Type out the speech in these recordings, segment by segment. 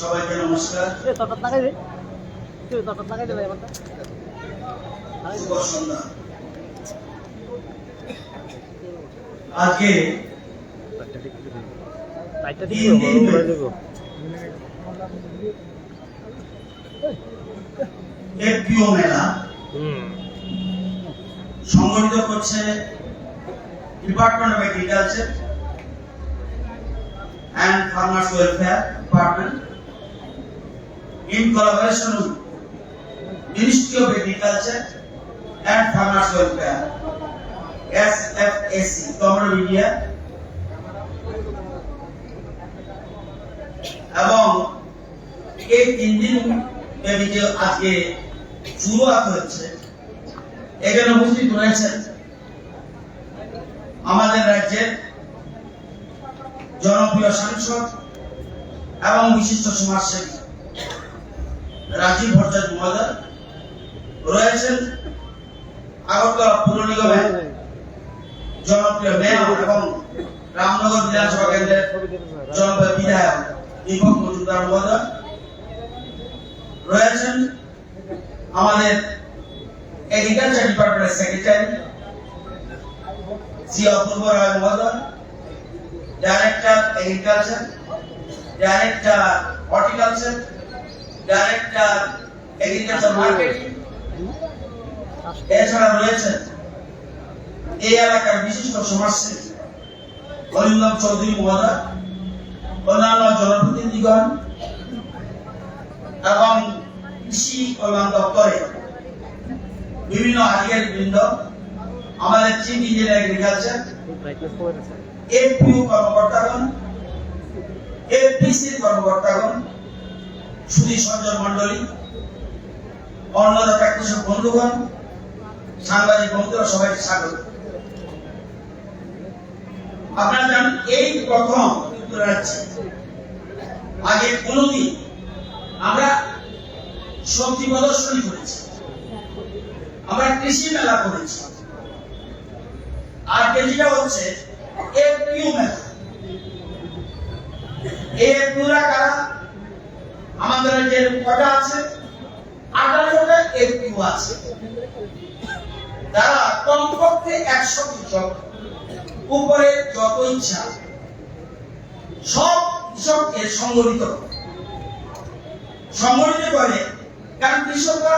সবাইকে নমস্কার। আজকে এফপিও মেলা। সংগঠিত করছে department of agriculture and farmers welfare department in collaboration with Ministry of Agriculture and Farmers Welfare SFAC Common Media এবং এই তিন দিন ব্যাপী যে আজকে শুরুয়াত হচ্ছে এখানে উপস্থিত রয়েছেন আমাদের রাজ্যের জনপ্রিয় সাংসদ এবং বিশিষ্ট সমাজসেবী রাজীব ভট্টাচার্য মহোদয় রয়েছেন আগরতলা পৌর নিগমের জনপ্রিয় মেয়র এবং রামনগর বিধানসভা কেন্দ্রের জনপ্রিয় বিধায়ক দীপক মজুমদার মহোদয় রয়েছেন আমাদের এগ্রিকালচার ডিপার্টমেন্টের সেক্রেটারি শ্রী অপূর্ব রায় মহোদয় director agriculture director horticulture director agriculture marketing এছাড়া রয়েছেন এই এলাকার বিশিষ্ট সমাজসেবী অরিন্দম চৌধুরী মহোদয়, অন্যান্য জনপ্রতিনিধিগণ এবং কৃষি কল্যাণ দপ্তরে বিভিন্ন আধিকারিক বৃন্দ আমাদের চিফ ইঞ্জিনিয়ার এগ্রিকালচার এফপিউ কর্মকর্তাগণ এফপিসির কর্মকর্তাগণ, সুধী সঞ্জয় মন্ডলী অন্নদাতা কৃষক বন্ধুগণ, সাংবাদিক বন্ধুরা সবাইকে স্বাগত। আপনারা জানেন এই প্রথম ত্রিপুরা রাজ্যে আগে কোনোদিন আমরা সবজি প্রদর্শনী করেছি, আমরা কৃষি মেলা করেছি। আর যেটা হচ্ছে এফপিউ মেলা এই এফপিউরা কারা? আমাদের যে কটা আছে? আঠারোটা এফপিউ আছে। তারা কমপক্ষে একশো কৃষক উপরে যত ইচ্ছা। সব কৃষককে সংগঠিত। সংগঠিত করে। কারণ কৃষকরা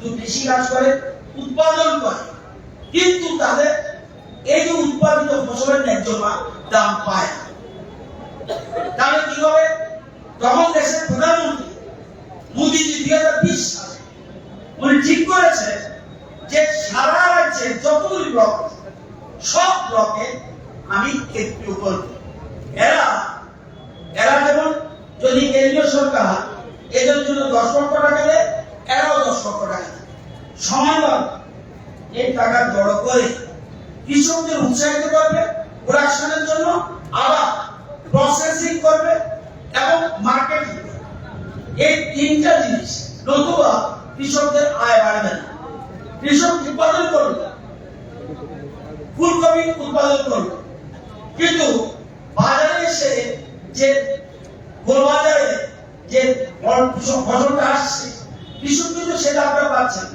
কৃষি কাজ করে, উৎপাদন করে, কিন্তু তাদের এই যে উৎপাদিত ফসলের ন্যায্য দাম পায় না। তাহলে কি হবে? তখন দেশের প্রধানমন্ত্রী মোদীজি দুই হাজার বিশ সালে উনি ঠিক করেছে যে সারা রাজ্যের যতগুলি ব্লক সব ব্লকে আমি একটু করব এরা এরা যেমন যদি কেন্দ্রীয় সরকার এদের জন্য দশ লক্ষ টাকা দেয়, এরাও দশ লক্ষ টাকা দেয়। সমানভাবে এই টাকা জড়ো করে কৃষকদের উৎসাহিত করবে প্রোডাকশনের জন্য, আবার প্রসেসিং করবে এবং মার্কেটিং এই তিনটা জিনিস নতুবা কৃষকদের আয় বাড়বে না। কৃষক উৎপাদন করবে ফুলকপি উৎপাদন করবে। কিন্তু বাজারে এসে যে গোলবাজারে যে ফসলটা আসছে, কৃষক কিন্তু সেটা আপনারা পাচ্ছেন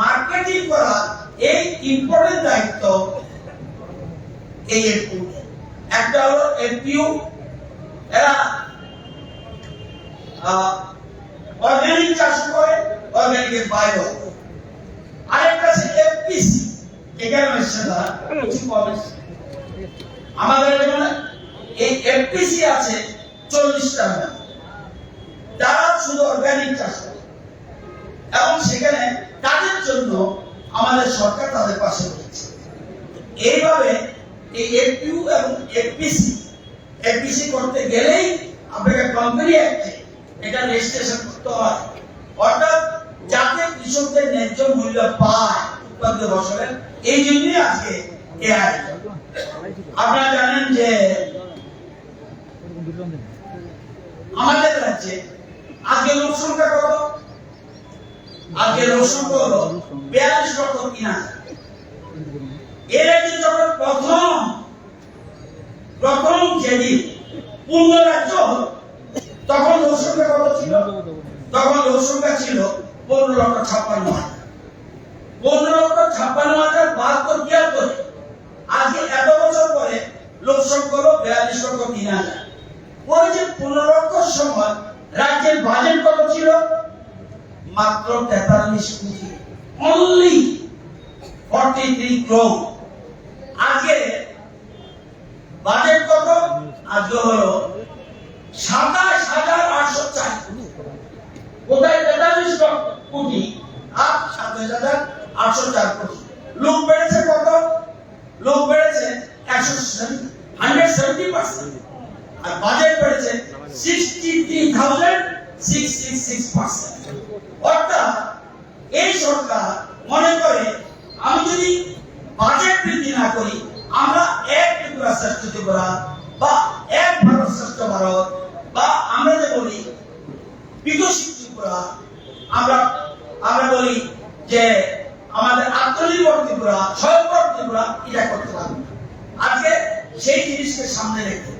মার্কেটিং করা এই ইম্পর্টেন্ট দায়িত্ব এই এফপিউ একটা হলো এফপিউ এরা অর্গানিক চাষ করে অর্গানিকের বাইরেও। আরেকটা আছে এফপিসি। এখানে এসছে না কিছু আমাদের যেমন এই এফপিসি আছে চল্লিশটা গ্রাম তারা শুধু অর্গানিক চাষ করে। এবং সেখানে তাদের জন্য আমাদের সরকার তাদের পাশে রয়েছে। এইভাবে এই এফপিউ এবং এফপিসি এফপিসি করতে গেলেই আপনাকে কোম্পানি এটা রেজিস্ট্রেশন করতে হয়। অর্থাৎ যাতে কৃষকদের ন্যায্য মূল্য পায় উৎপাদিত ফসলের, এই জন্যই আজকে এ আপনারা জানেন যে আমাদের রাজ্যে আজকে লোক সংখ্যা কত? আজকে সংখ্যা হলো বিয়াল্লিশ লক্ষ তিন হাজার এর আগে যখন প্রথম যেদিন পূর্ণ রাজ্য তখন লোকসংখ্যা কত ছিল? তখন লোকসংখ্যা ছিল পনেরো লক্ষ ছাপ্পান্ন হাজার। পনেরো লক্ষ ছাপ্পান্ন হাজার বাহাত্তর বিয়ার করে। আজকে এত বছর পরে লোক সংখ্যা হলো বিয়াল্লিশ লক্ষ তিন হাজার ওই যে পনেরো লক্ষ সময় রাজ্যের বাজেট কত ছিল? মাত্র তেতাল্লিশ কোটি। অনলি ফর্টি থ্রি ক্রোম আজকে বাজেট কত? আজকে হলো সাতাশ হাজার আটশো চার। কোথায় তেতাল্লিশ কোটি? আর সাতাশ হাজার আটশো চার কোটি। লোক বেড়েছে কত? লোক বেড়েছে একশো হান্ড্রেড সেভেন্টি পার্সেন্ট আর বাজেট বেড়েছে সিক্সটি থ্রি থাউজেন্ড অর্থাৎ এই সরকার মনে করে, আমি যদি বাজেট বৃদ্ধি না করি, আমরা এক ত্রিপুরা শ্রেষ্ঠ ত্রিপুরা বা এক ভারত শ্রেষ্ঠ ভারত বা আমরা যে বলি বিকশিত ত্রিপুরা, আমরা আমরা বলি যে আমাদের আত্মনির্ভর ত্রিপুরা স্বয়ংভর ত্রিপুরা, এটা করতে পারব। আজকে সেই জিনিসকে সামনে রেখে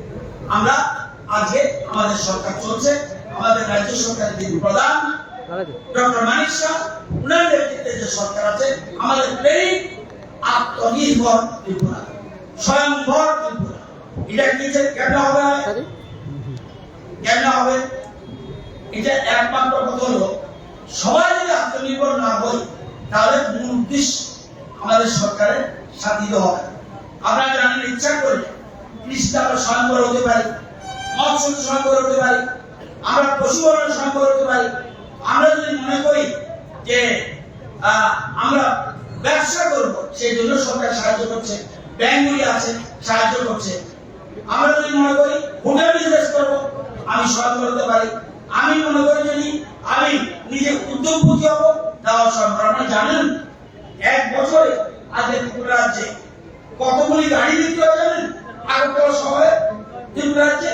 আমরা, আজকে আমাদের সরকার চলছে আমাদের রাজ্য সরকারের যিনি প্রধান ডক্টর মানিক শাহ উনার নেতৃত্বে যে সরকার আছে আমাদের প্লেন আত্মনির্ভর ত্রিপুরা। স্বয়ংভর ত্রিপুরা। এটা কি যে কেন হবে? কেন হবে? এটা একমাত্র কথা হলো সবাই যদি আত্মনির্ভর না হই তাহলে মূল উদ্দেশ্য আমাদের সরকারের সাধিত হবে। আমরা জানেন ইচ্ছা করি কৃষিতে আমরা স্বয়ংবর হতে পারি মৎস্য স্বয়ংবর হতে পারি আমরা পশুপালন হতে পারি আমরা যদি মনে করি যে আমরা ব্যবসা করব, সেই জন্য সরকার সাহায্য করছে, ব্যাংকগুলি আছে, সাহায্য করছে। আমরা যদি মনে করি হোটেল বিজনেস করব, আমি স্বয়ংবর হতে পারি। আমি মনে করি যদি আমি নিজে উদ্যোগপতি হব তাও স্বয়ংবর আপনারা জানেন, এক বছরে আজকে ত্রিপুরা রাজ্যে কতগুলি গাড়ি বিক্রি হয় জানেন? আগরতলা শহরে ত্রিপুরা রাজ্যে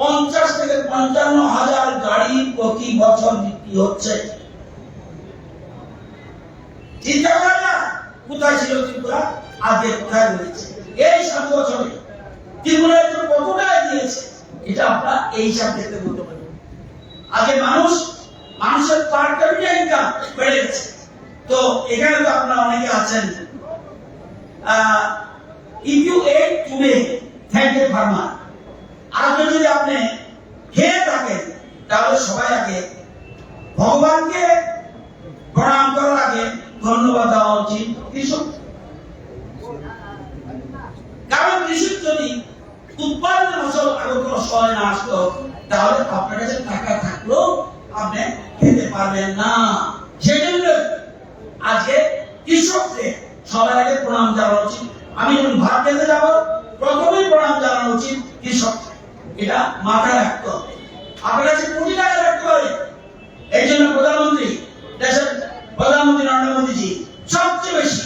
পঞ্চাশ থেকে পঞ্চান্ন হাজার গাড়ি প্রতি বছর বিক্রি হচ্ছে। চিন্তা করেন না, কোথায় ছিল ত্রিপুরা? আজকে কোথায় রয়েছে? এই সাত বছরে। ত্রিপুরা কতটা এগিয়েছে এটা আমরা এই হিসাব দেখতে বলতে পারি। আগে মানুষ, মানুষের পার ক্যাপিটাল ইনকাম বেড়ে গেছে। তো এখানে তো আপনারা অনেকে আছেন। You at today thank you farmer আজকে যদি আপনি খেয়ে থাকেন, তাহলে সবাই আগে ভগবানকে প্রণাম করার আগে ধন্যবাদ দেওয়া উচিত। কৃষক। কারণ কৃষক যদি উৎপাদনের ফসল আগরতলা শহরে না আসতো, তাহলে আপনার কাছে টাকা থাকলেও আপনি খেতে পারবেন না। সেই জন্য আজকে কৃষকদের সবার আগে প্রণাম জানানো উচিত। আমি যখন ভাত খেতে যাব, প্রথমেই প্রণাম জানানো উচিত কৃষক এটা মাথায় রাখতে হবে। আপনার কাছে কোটি টাকা রাখতে পারে এই জন্য প্রধানমন্ত্রী, দেশের প্রধানমন্ত্রী নরেন্দ্র মোদীজি, সবচেয়ে বেশি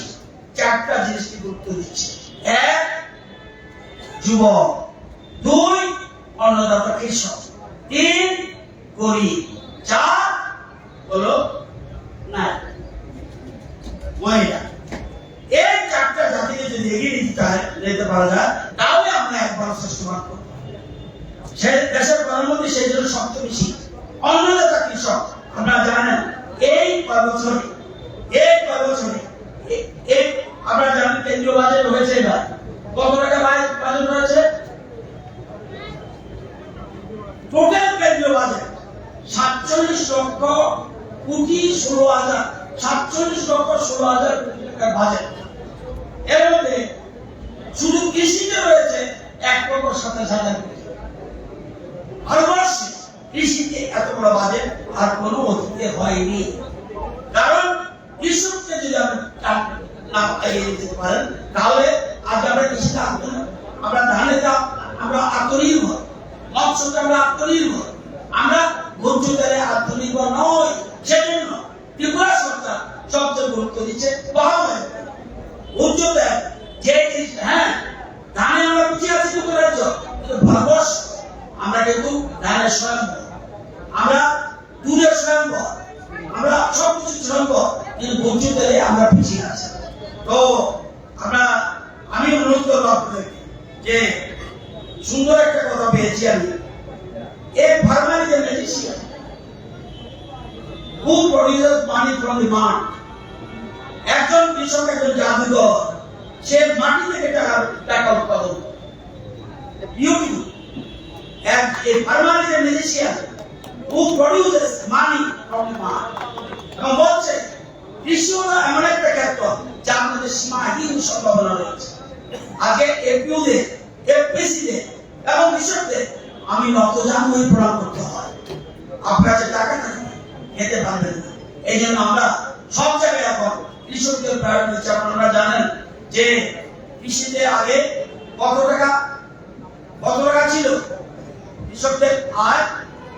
চারটা জিনিসকে গুরুত্ব দিচ্ছে এক, যুবক দুই অন্নদাতা কৃষক তিন গরিব চার হলো নারী মহিলা এই চারটা জাতিকে যদি এগিয়ে নিতে হয় নিতে পারা যায় তাহলে আমরা একবার শ্রেষ্ঠ মান করতে পারব। সে দেশের প্রধানমন্ত্রী সেই জন্য সবচেয়ে বেশি অন্নদাতা কৃষক আপনারা জানেন এই কয় বছরে এই কয় বছরে এ- এই আপনারা জানেন কেন্দ্রীয় বাজেট হয়েছে এবার কত টাকা বাজেট বাজেট হয়েছে টোটাল কেন্দ্রীয় বাজেট সাতচল্লিশ লক্ষ কোটি ষোলো হাজার, সাতচল্লিশ লক্ষ ষোলো হাজার কোটি টাকার বাজেট এর মধ্যে শুধু কৃষিতে রয়েছে এক লক্ষ সাতাশ হাজার কোটি ভারতবর্ষে কৃষিতে এত বড় বাজেট আর কোনো অতীতে হয়নি। কারণ কৃষককে যদি আপনি না এগিয়ে দিতে পারেন, তাহলে আজ আমরা কৃষিতে আত্ম আমরা ধানে আমরা আত্মনির্ভর। মৎস্যতে আমরা আত্মনির্ভর। আমরা তেলে আত্মনির্ভর নই, সেজন্য ত্রিপুরা সরকার সবচেয়ে গুরুত্ব দিচ্ছে ভোজ্য যে হ্যাঁ ধানে আমরা পিছিয়ে আছি ত্রিপুরা রাজ্য, কিন্তু ভারতবর্ষ, আমরা কিন্তু ধানের স্বয়ম্ভর। আমরা দুধের স্বয়ম্ভর। আমরা সব কিছু স্বয়ম্ভর, কিন্তু তেলে আমরা পিছিয়ে আছি। তো আমরা, আমি অনুরোধ করব আপনাদেরকে যে সুন্দর একটা কথা পেয়েছি আমি। A farmer is a magician who produces money from the maath একজন কৃষক, একজন জাদুঘর, সে মাটি থেকে টাকা টাকা উৎপাদন beautiful and a farmer is a musician who produces money from the mud. এবং বলছে, কৃষি হলো এমন একটা ক্ষেত্র যার মধ্যে সীমাহীন সম্ভাবনা রয়েছে। আগে এপিউদের এফপিসিদের এবং কৃষকদের আমি নতজান হয়ে প্রণাম করতে হয়। আপনার কাছে টাকা থাকে খেতে পারবেন না। এই জন্য আমরা সব জায়গায় এখন কৃষকদের দিচ্ছি। আপনারা জানেন যে কৃষিতে আগে কত টাকা কত টাকা ছিল? কৃষকদের আয়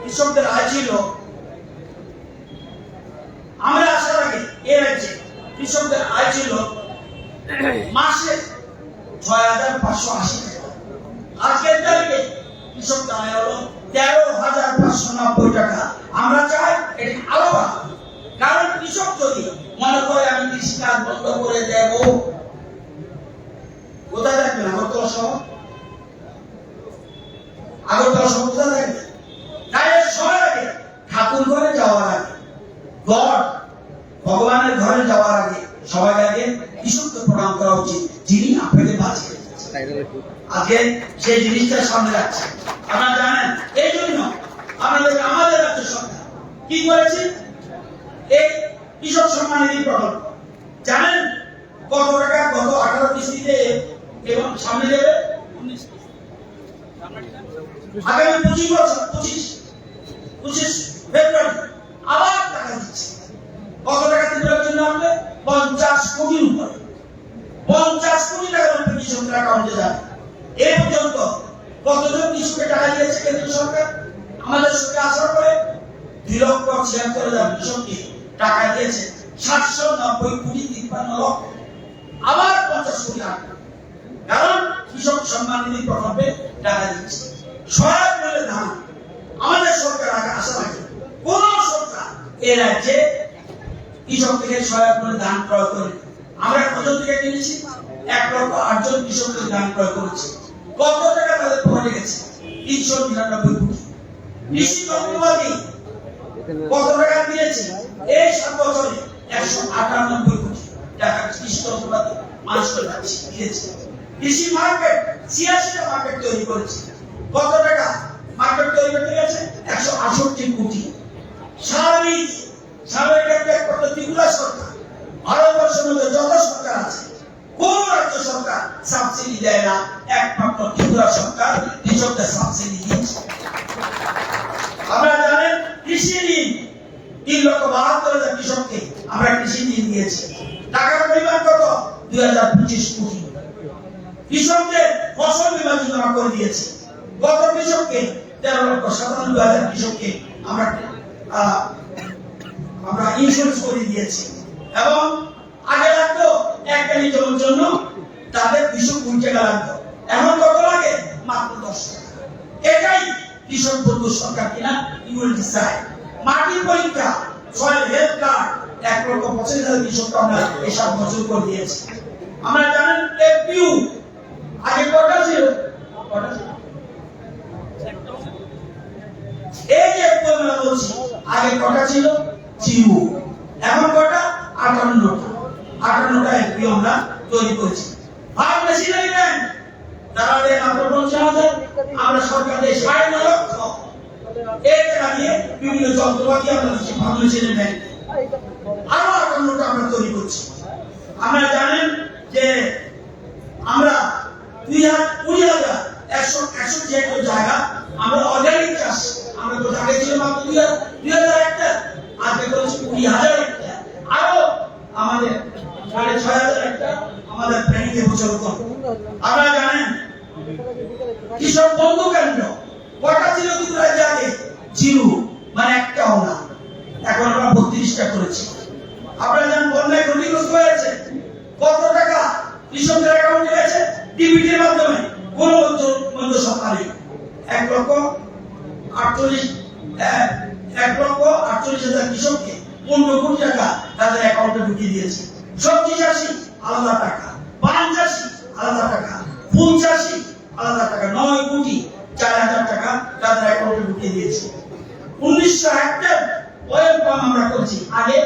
কৃষকদের আয় ছিল আমরা আসার আগে এ রাজ্যে কৃষকদের আয় ছিল মাসে ছয় হাজার পাঁচশো আশি টাকা। আজকের তারিখে আয় হলো তেরো হাজার পাঁচশো নব্বই টাকা। আমরা চাই এটি কারণ কৃষক যদি মনে করে আমি কৃষিকাজ বন্ধ করে দেব, কোথায় আগরতলা শহর? আগরতলা শহর কোথায় তাই আগে ঠাকুর ঘরে যাওয়ার আগে, গড, ভগবানের ঘরে যাওয়ার আগে সবাই আগে ঈশ্বরকে প্রণাম করা উচিত, যিনি আপনাকে বাঁচিয়ে রেখেছেন। আজকে সেই জিনিসটা সামনে রাখছে আপনারা জানেন এই জন্য আমাদের আমাদের রাজ্য সরকার কি করেছে? এই কৃষক সম্মান নিধি প্রকল্প। জানেন কত টাকা কত আঠারো কিস্তিতে এবং সামনে দেবে? আগামী পঁচিশ বছর পঁচিশ পঁচিশ ফেব্রুয়ারি আবার টাকা দিচ্ছে। কত টাকা দিতে জন্য আপনি পঞ্চাশ কোটির উপরে। পঞ্চাশ কোটি টাকা রূপে কৃষকের অ্যাকাউন্টে যাবে এ পর্যন্ত কতজন কৃষকের টাকা দিয়েছে কেন্দ্র সরকার? আমাদের সঙ্গে দুই লক্ষ ছিয়াত্তর হাজার কৃষককে টাকা দিয়েছে সাতশো নব্বই কোটি তিপ্পান্ন লক্ষ। আবার পঞ্চাশ কোটি কারণ কৃষক সম্মান নিধি প্রকল্পে টাকা দিচ্ছে। সহায়ক মূল্যে ধান। আমাদের সরকার আগে আসার আগে কোন সরকার এ রাজ্যে কৃষক থেকে সহায়ক মূল্যে ধান ক্রয় করে আমরা কত থেকে কিনেছি? এক লক্ষ আটজন কৃষককে ধান ক্রয় করেছি। কত টাকা তাদের পকেটে গেছে? তিনশো নিরানব্বই কোটি। কৃষি যন্ত্রপাতি কত টাকা দিয়েছে? এই সাত বছরে একশো আটানব্বই কোটি টাকা কৃষি যন্ত্রপাতি মানুষকে যাচ্ছে দিয়েছে কৃষি মার্কেট, ছিয়াশিটা মার্কেট তৈরি করেছে। কত টাকা মার্কেট তৈরি করতে গেছে? একশো আষট্টি কোটি। স্বাভাবিক স্বাভাবিক একটা ত্রিপুরা সরকার। ভারতবর্ষের মধ্যে যত সরকার আছে, কোন রাজ্য সরকার সাবসিডি দেয় না, একমাত্র ত্রিপুরা সরকার কৃষকদের সাবসিডি দিয়েছে। আপনারা জানেন, কৃষি ঋণ তিন লক্ষ বাহাত্তর হাজার কৃষককে আমরা কৃষি ঋণ দিয়েছি। টাকার পরিমাণ কত? দুই হাজার পঁচিশ কোটি। কৃষকদের ফসল বীমা যোজনা করে দিয়েছি। গত কৃষককে? তেরো লক্ষ সাতানব্বই হাজার কৃষককে আমরা আমরা ইন্স্যুরেন্স করে দিয়েছি। এবং আগে লাগতো এক কেজি জমির জন্য, তাদের দুশো কুড়ি টাকা লাগতো এখন কত লাগে? মাত্র দশ টাকা। এটাই কৃষক বন্ধু সরকার কিনা ইউল ডিসাইড। মাটির পরীক্ষা, সয়েল হেলথ কার্ড, এক লক্ষ পঁচিশ হাজার কৃষককে আমরা এসব মজুর করে দিয়েছি। আমরা জানেন এপিউ আগে কটা ছিল? কটা ছিল? এই যে আমরা বলছি আগে কটা ছিল? জিও এখন কটা? আটান্নটা। আটান্নটা আমরা তৈরি করেছি। হাজার, আমরা তৈরি করছি। আমরা জানেন যে আমরা দুই হাজার কুড়ি হাজার একশো একশো হেক্টর জায়গা আমরা অর্গানিক চাষ, আমরা তো আগে ছিল মাত্র দুই হাজার দুই হাজার একটা, আজকে করেছি কুড়ি হাজার একটা। আরও আমাদের সাড়ে ছয় হাজার একটা আমাদের প্ল্যানিং বছর আপনারা জানেন, কৃষক বন্ধু কেন্দ্র, কটা ছিল ত্রিপুরা আগে? জিরো মানে একটাও না। এখন আমরা বত্রিশটা করেছি। আপনারা জানেন বন্যায় ক্ষতিগ্রস্ত হয়েছে। কত টাকা কৃষকদের অ্যাকাউন্টে গেছে ডিবিটির মাধ্যমে। কোন মধ্য সরকারি এক লক্ষ আটচল্লিশ, এক লক্ষ আটচল্লিশ হাজার কৃষককে পনেরো কোটি টাকা তাদের অ্যাকাউন্টে ঢুকিয়ে দিয়েছে। সবজি চাষি আলাদা টাকা। পান চাষি আলাদা টাকা। ফুল চাষি আলাদা টাকা। নয় কোটি, চার হাজার টাকা তাদের অ্যাকাউন্টে ঢুকিয়ে দিয়েছে। উনিশশো হেক্টর অয়েল পাম আমরা করছি আগে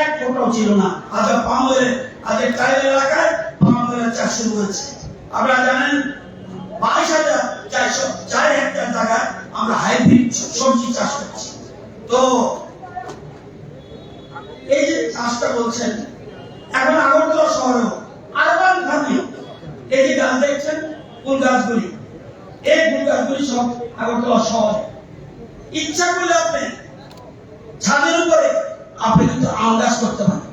এক ফোটাও ছিল না। আজ পাম অয়েল আজ ট্রাইবেল এলাকায় পাম অয়েলের চাষ শুরু হয়েছে আপনারা জানেন, বাইশ হাজার চারশো চার হেক্টর জায়গায় আমরা হাইব্রিড সবজি চাষ করছি। তো যে বলছেন এখন আগরতলা শহরেও আরবান ফার্মিং এই যে গাছ দেখছেন? ফুল গাছগুলি। এই ফুল গাছগুলি সব আগরতলা শহরে। ইচ্ছা করলে আপনি ছাদের উপরে আপনি কিন্তু আম গাছ করতে পারেন।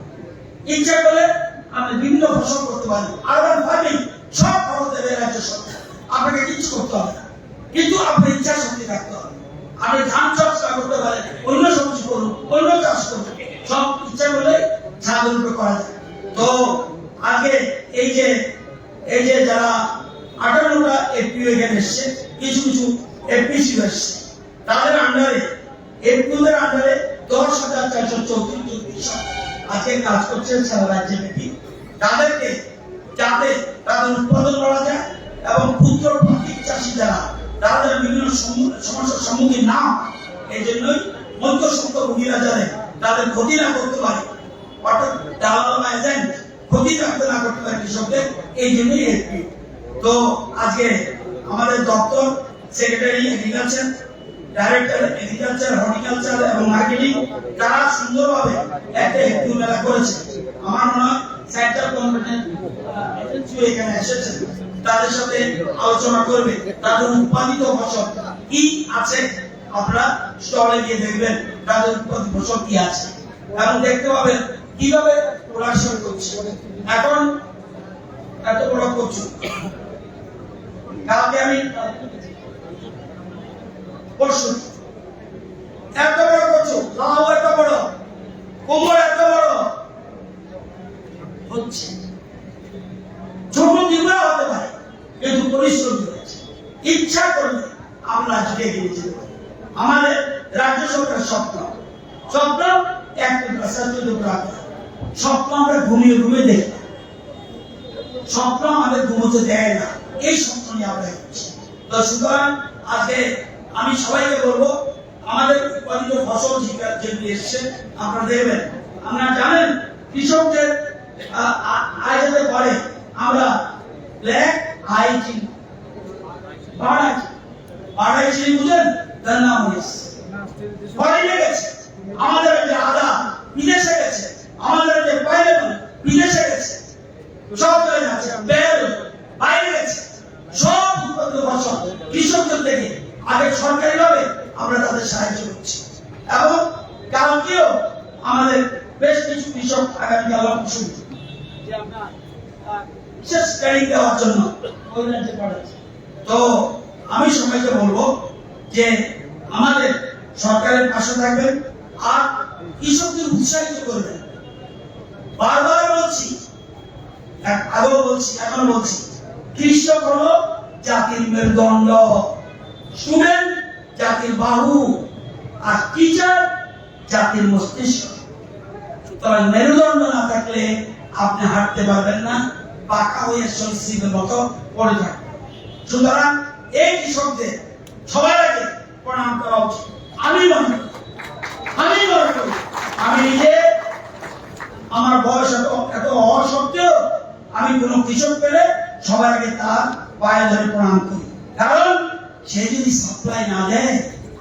ইচ্ছা করলে আপনি বিভিন্ন ফসল করতে পারেন। আরবান ফার্মিং সব দেবে রাজ্য সরকার। আপনাকে কিছু করতে হবে কিন্তু আপনার ইচ্ছা শক্তি থাকতে হবে। আপনি ধান চাষ করতে পারেন, অন্য সবজি করুন, অন্য চাষ করুন। সব ইচ্ছা করলে ছাদের করা যায়। তো আগে এই যে এই যে যারা আঠারোটা এপিও এখানে এসছে, কিছু কিছু এপিসি এসছে, তাদের আন্ডারে এপিওদের আন্ডারে দশ হাজার চারশো চৌত্রিশ কৃষক আজকে কাজ করছেন সারা রাজ্যে ব্যাপী। তাদেরকে যাতে তাদের উৎপাদন করা যায় এবং ক্ষুদ্র প্রান্তিক চাষি যারা তাদের বিভিন্ন সম- সমস্যার সম্মুখীন না এই জন্যই মধ্যসত্ত্ব ভোগীরা যাতে তাদের ক্ষতি না করতে পারে। অর্থাৎ দালাল বা এজেন্ট ক্ষতি রাখতে না করতে পারে কৃষকদের, এই জন্যই এসপি তো আজকে আমাদের দপ্তর secretary agriculture director agriculture horticulture এবং মার্কেটিং তারা সুন্দরভাবে একটা একটু মেলা করেছে। আমার মনে হয় সেন্ট্রাল গভর্নমেন্টের এখানে এসেছে। তাদের সাথে আলোচনা করবে। তাদের উৎপাদিত ফসল কি আছে আপনারা স্টলে গিয়ে দেখবেন। তাদের ফসল কি আছে? এবং দেখতে পাবেন, কীভাবে প্রোডাকশন করছে। এখন এত বড় করছ কালকে আমি, পরশু, এত বড় করছ লাউ এত বড়, কোমর এত বড় হচ্ছে। ছোট দিগুলা হতে পারে, কিন্তু পরিশ্রম করেছে ইচ্ছা করলে আমরা যেতে পারি। আমাদের রাজ্য সরকার স্বপ্ন। স্বপ্ন একটা প্রাসাদের উপর স্বপ্ন আমরা ঘুমিয়ে ঘুমিয়ে দেখি। স্বপ্ন আমাদের ঘুমোতে দেয় না। এই স্বপ্ন নিয়ে আমরা তো সুতরাং আজকে আমি সবাইকে বলব, আমাদের উৎপাদিত ফসল যেগুলো- যেগুলি এসছে, আপনারা দেখবেন। আপনারা জানেন, কৃষকদের আয় যাতে করে আমরা ব্ল্যাক আই চিনি বাড়াই বাড়াই চিনি বুঝেন? তার নাম হয়েছে ফরেনে গেছে আমাদের যে আদা বিদেশে গেছে, আমাদের যে পাইনাপল বিদেশে গেছে, সব চলে যাচ্ছে বেল বাইরে গেছে। সব উৎপাদিত ফসল কৃষকদের থেকে আগে সরকারি ভাবে আমরা তাদের সাহায্য করছি। এবং কালকেও আমাদের বেশ কিছু কৃষক আগামীকাল যে বিশেষ ট্রেনিং দেওয়ার জন্য তো আমি সবাইকে বলব যে আমাদের সরকারের পাশে থাকবেন আর কৃষকদের উৎসাহিত করবেন। বারবার বলছি আগেও বলছি, এখন বলছি, কৃষক হলো জাতির মেরুদণ্ড। স্টুডেন্ট জাতির বাহু আর টিচার জাতির মস্তিষ্ক। সুতরাং মেরুদণ্ড না থাকলে আপনি হাঁটতে পারবেন না, পাকা হয়ে সরীসৃপের মতো পড়ে থাকবেন। সুতরাং এই কৃষকদের সবার আগে প্রণাম করা উচিত। আমি আমি আমি নিজে আমার বয়স এত এত হওয়া আমি কোনো কৃষক পেলে সবার আগে তার পায়ে ধরে প্রণাম করি। কারণ সে যদি সাপ্লাই না দেয়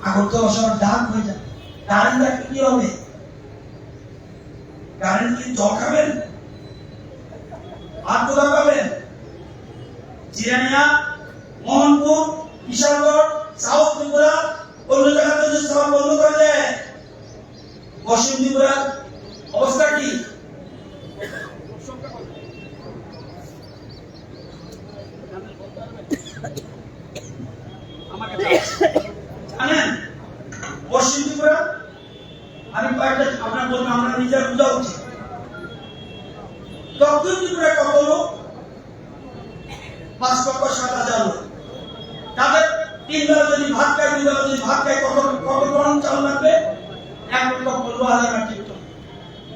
আগরতলা শহর ডাক হয়ে যাবে। কারেন্ট রাখলে কি হবে? কারেন্ট কি জল খাবেন? আর কোথাও পাবেন? জিরানিয়া মোহনপুর কিশোরগড় সাউথ ত্রিপুরা অন্য জায়গাতে যদি সবার বন্ধ করে দেয়। পশ্চিম ত্রিপুরার অবস্থা কি? জানেন, পশ্চিম ত্রিপুরা, আমি কয়েকটা আপনার বলব, আমরা নিজের বোঝা উচিত। দক্ষিণ ত্রিপুরা কত পাঁচ লক্ষ সাত হাজার লোক তাদের তিন বেলা যদি ভাত খায় দুই বেলা যদি ভাত খায় কত কত টন চাল লাগবে এক লক্ষ পনেরো হাজার মেট্রিক টন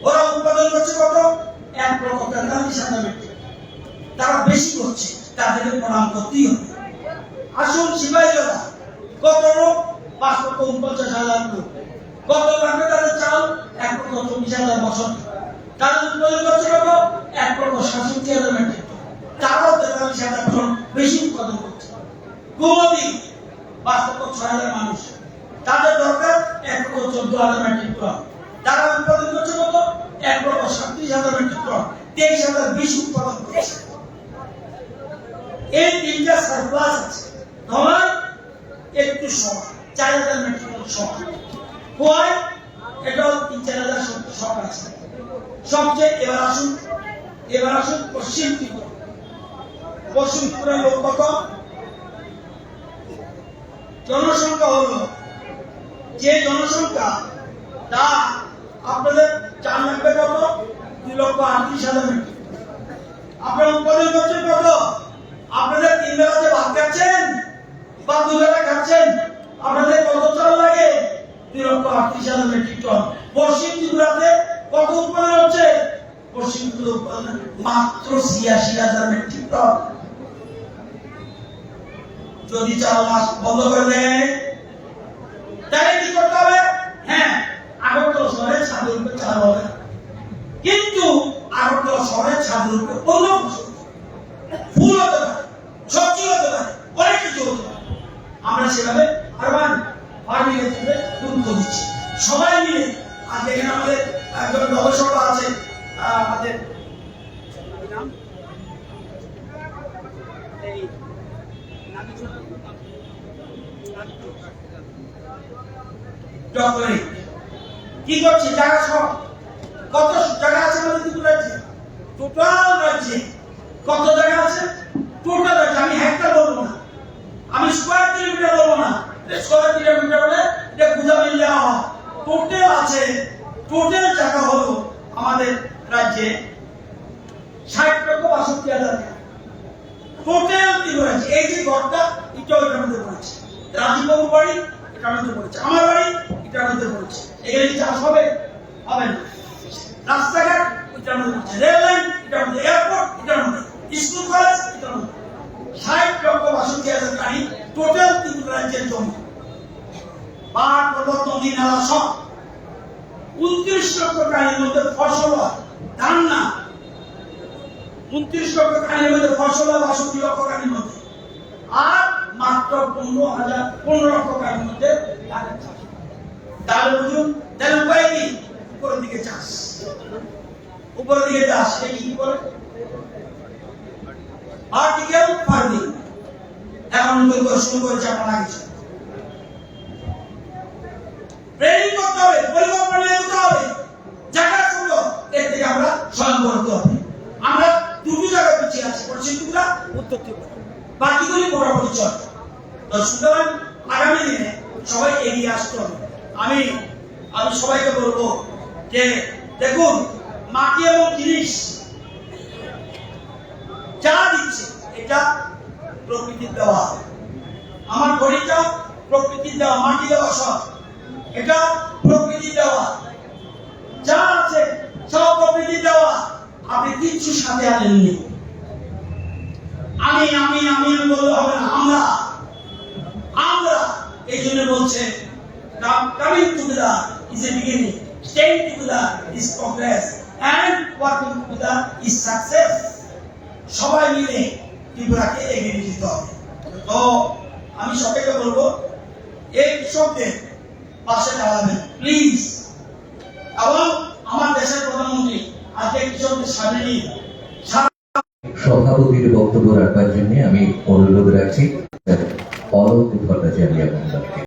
ওরা উৎপাদন করছে কত এক লক্ষ তেতাল্লিশ হাজার মেট্রিক টন। তারা বেশি করছে তাদেরকে প্রণাম করতেই হবে আসুন সিপাহীরা কত লোক পাঁচ লক্ষ উনপঞ্চাশ হাজার লোক কত লাগবে তাদের চাল এক লক্ষ চব্বিশ হাজার বছর তাদের উৎপাদন করছে কত এক লক্ষ সাতষট্টি হাজার মেট্রিক টন তারাও তেতাল্লিশ হাজার টন বেশি উৎপাদন করছে গোমতি পাঁচ লক্ষ ছয় হাজার মানুষ তাদের দরকার এক লক্ষ চোদ্দ হাজার মেট্রিক টন তারা উৎপাদন করছে কত এক লক্ষ সাতত্রিশ হাজার মেট্রিক টন তেইশ হাজার বেশি উৎপাদন করছে এই তিনটা সারপ্লাস তোমার একটু সমান চার হাজার মেট্রিক টন এটাও তিন, চার হাজার শখ আছে। সবচেয়ে এবার আসুন এবার আসুন পশ্চিম ত্রিপুরা পশ্চিম ত্রিপুরার লোক কত? জনসংখ্যা হলো। যে জনসংখ্যা, তা আপনাদের চার লাগবে কত? দুই লক্ষ আটত্রিশ হাজার মেট্রিক আপনার উৎপাদন করছেন কত? আপনাদের তিন বেলা যে ভাত খাচ্ছেন যদি চাল মাস বন্ধ করে দেয় কি করতে হবে? হ্যাঁ আগরতলা শহরে ছাদের উপরে চাল হবে কিন্তু আগরতলা শহরে ছাদের উপরে অন্য ফসল ফুল হতে পারে সবজি হতে পারে অনেক কিছু হতে পারে আমরা সেভাবে আরবান ফার্মিং এর ক্ষেত্রে দিচ্ছি। সবাই মিলে আজ এখানে আমাদের একজন গবেষকরা আছে আমাদের কি করছে? জায়গা সব কত জায়গা আছে আমাদের ত্রিপুরা রাজ্যে? টোটাল রাজ্যে কত জায়গা আছে? টোটাল রাজ্যে, আমি হেক্টর বলব না। আমি স্কোয়ার কিলোমিটার বলব না। স্কোয়ার কিলোমিটার বলে এটা বুঝা মিললে হয় টোটাল আছে টোটাল জায়গা হলো আমাদের রাজ্যে ষাট লক্ষ বাষট্টি হাজার টোটাল ত্রিপুরা রাজ্যে এই যে ঘরটা এটাও এটার মধ্যে পড়েছে। রাজীববাবু বাড়ি এটার মধ্যে পড়েছে। আমার বাড়ি এটার মধ্যে পড়েছে। এখানে কি চাষ হবে হবে না। রাস্তাঘাট এটার মধ্যে পড়েছে। রেল লাইন এটার মধ্যে। এয়ারপোর্ট এটার মধ্যে। স্কুল কলেজ এটার মধ্যে। ষাট লক্ষ বাষট্টি হাজার গাড়ি টোটাল ত্রিপুরা রাজ্যের জমি। পাহাড় পর্বত, নদী, নালা সব উনত্রিশ লক্ষ গাড়ির মধ্যে ফসল ধান না উনত্রিশ লক্ষ গাড়ির মধ্যে ফসল বাষট্টি লক্ষ গাড়ির মধ্যে। আর মাত্র পনেরো হাজার, পনেরো লক্ষ মধ্যে ধানের চাষ তাহলে বুঝুন তাহলে উপায় কি উপরের দিকে চাষ। উপরের দিকে চাষ এটা কি করে ভার্টিক্যাল ফার্মিং এখন নতুন শুরু করেছে আপনারা কিছু ট্রেনিং করতে হবে, পরিকল্পনা যেতে হবে। জায়গা ছিল এর থেকে আমরা স্বয়ং করতে হবে আমরা দুটো জায়গা পিছিয়ে আছি পশ্চিম ত্রিপুরা উত্তর বাকিগুলি মোটামুটি চলে। সুতরাং আগামী দিনে সবাই এগিয়ে আসতে হবে। আমি আমি সবাইকে বলব যে, দেখুন, মাটি এবং জিনিস যা দিচ্ছে, এটা প্রকৃতির দেওয়া। আমার ঘড়িটা প্রকৃতির দেওয়া, মাটি দেওয়া সব। এটা প্রকৃতির দেওয়া। যা আছে সব প্রকৃতির দেওয়া। আপনি কিচ্ছু সাথে আনেননি। আমি আমি আমি বললে হবে না। আমরা আমরা এই জন্য বলছে coming together is a beginning staying together is progress and working together is success সবাই মিলে ত্রিপুরাকে এগিয়ে নিয়ে যেতে হবে। তো, আমি সবাইকে বলব, এই কৃষকদের পাশে দাঁড়াবেন প্লিজ এবং আমার দেশের প্রধানমন্ত্রী, আজকে কৃষকদের সামনে নিয়ে সভাপতির বক্তব্য রাখবার জন্য আমি অনুরোধ রাখছি অলোক ভট্টাচার্য